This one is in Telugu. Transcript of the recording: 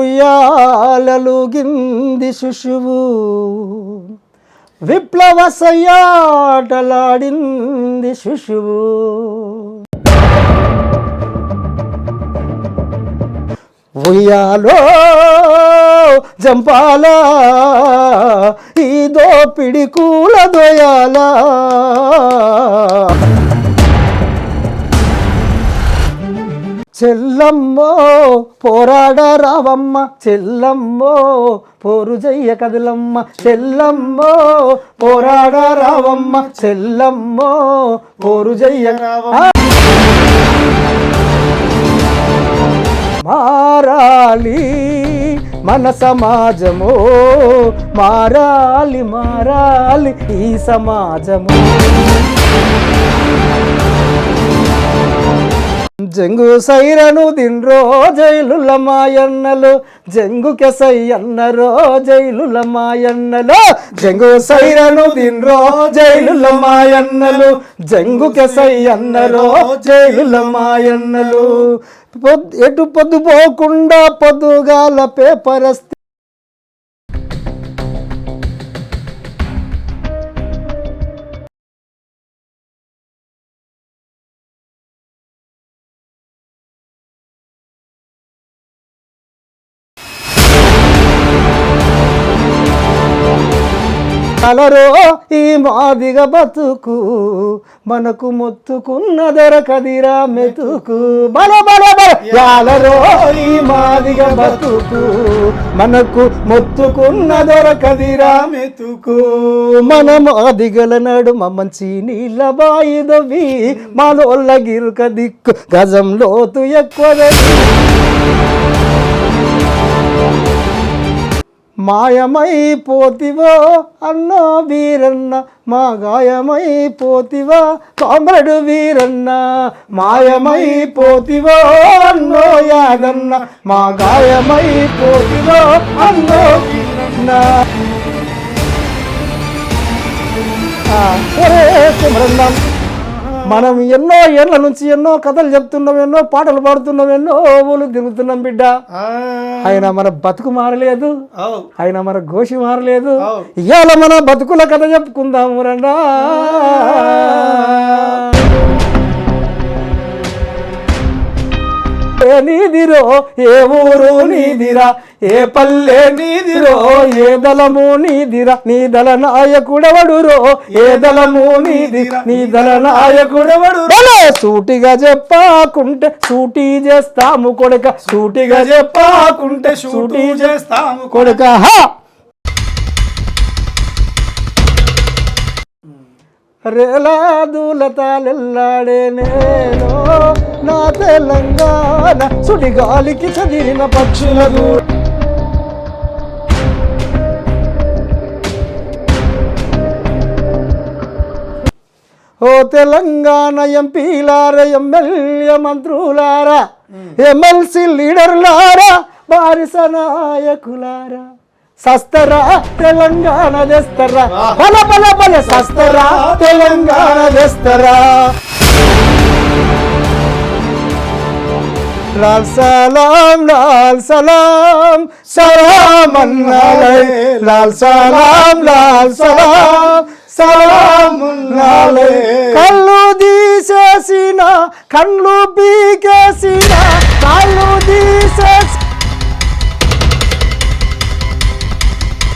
ఉయ్యాలలుగింది శిశువు. విప్లవ సయ్యాటలాడింది శిశువు. ఉయ్యాలో జంపాలా ఈ దోపిడి కూల దొయాలా చెల్లమ్మో పోరాడ రావమ్మ. చెల్లమ్మో పోరు జయ్య కదులమ్మ. చెల్లమ్మో పోరాడ రావమ్మ. చెల్లమ్మో పోరు జయ్య మారాలి మన సమాజము. మారాలి మారాలి ఈ సమాజము. జంగు సైరను దిన్రో జైలుల మాయన్నలు జంగు కెసై అన్నరో జైలుల మాయన్నలు జంగు సైరను దిన్రో జైలుల మాయన్నలు జంగు కెసై అన్నరో జైలుల మాయన్నలు పొద్- ఎటు పొద్దు పోకుండా పొద్దుగాల పేపరస్తి అలరో ఈ మాదిగ బతుకు మనకు మొత్తుకున్న దొరకదిరా మెతుకు. బల బల బల. యాలరో ఈ మాదిగ బతుకు మనకు మొత్తుకున్న దొరకదిరా మెతుకు. మన మాదిగల నడుమ మంచి నీళ్ళ బాయిదవి మాలోళ్ళ గిరుక దిక్కు గజం లోతు మాయమైపోతివో అన్నో వీరన్న మా గాయమైపోతివా కామ్రడు వీరన్న మాయమైపోతివో అన్నో యాదన్న మా గాయమైపోతివో అన్నో వీరన్న ఆ, ఒరే సిమరన్నం. మనం ఎన్నో ఏళ్ళ నుంచి ఎన్నో కథలు చెప్తున్నాం ఎన్నో పాటలు పాడుతున్నాం ఎన్నో ఊళ్ళు తిరుగుతున్నాం బిడ్డ. ఆయన మన బతుకు మారలేదు. ఆయన మన గోషి మారలేదు. ఇవాళ మన బతుకుల కథ చెప్పుకుందాము రండా. నీదిరో ఏ ఊరు నీదిరా? ఏ పల్లె నీదిరో ఏ దళము నీదిరా? నీ దళ నాయకుడవడురో? ఏ దళము నీదిరా? నీ దళ నాయకుడవడు సూటిగా చెప్పాకుంటే సూటి చేస్తాము కొడక. సూటిగా చెప్పాకుంటే సూటి చేస్తాము కొడక. హా! రేలాదులతాలెల్లాడే నేను నా తెలంగాణ సుడిగాలికి చదివిన పక్షులకు ఓ తెలంగాణ ఎంపీలారా ఎమ్మెల్యే మంత్రులారా ఎమ్మెల్సీ లీడర్లారా బారిస నాయకులారా సస్తరా తెలంగాణ తెస్తరా పల పల పల సస్తరా తెలంగాణ తెస్తరా లాల్ సలాం లాల్ సలాం సలాం అన్నాలే లాల్ సలాం లాల్ సలాం సలాం అన్నాలే కళ్ళు తీసేసిన కళ్ళు పీకేసిన కళ్ళు తీసేసి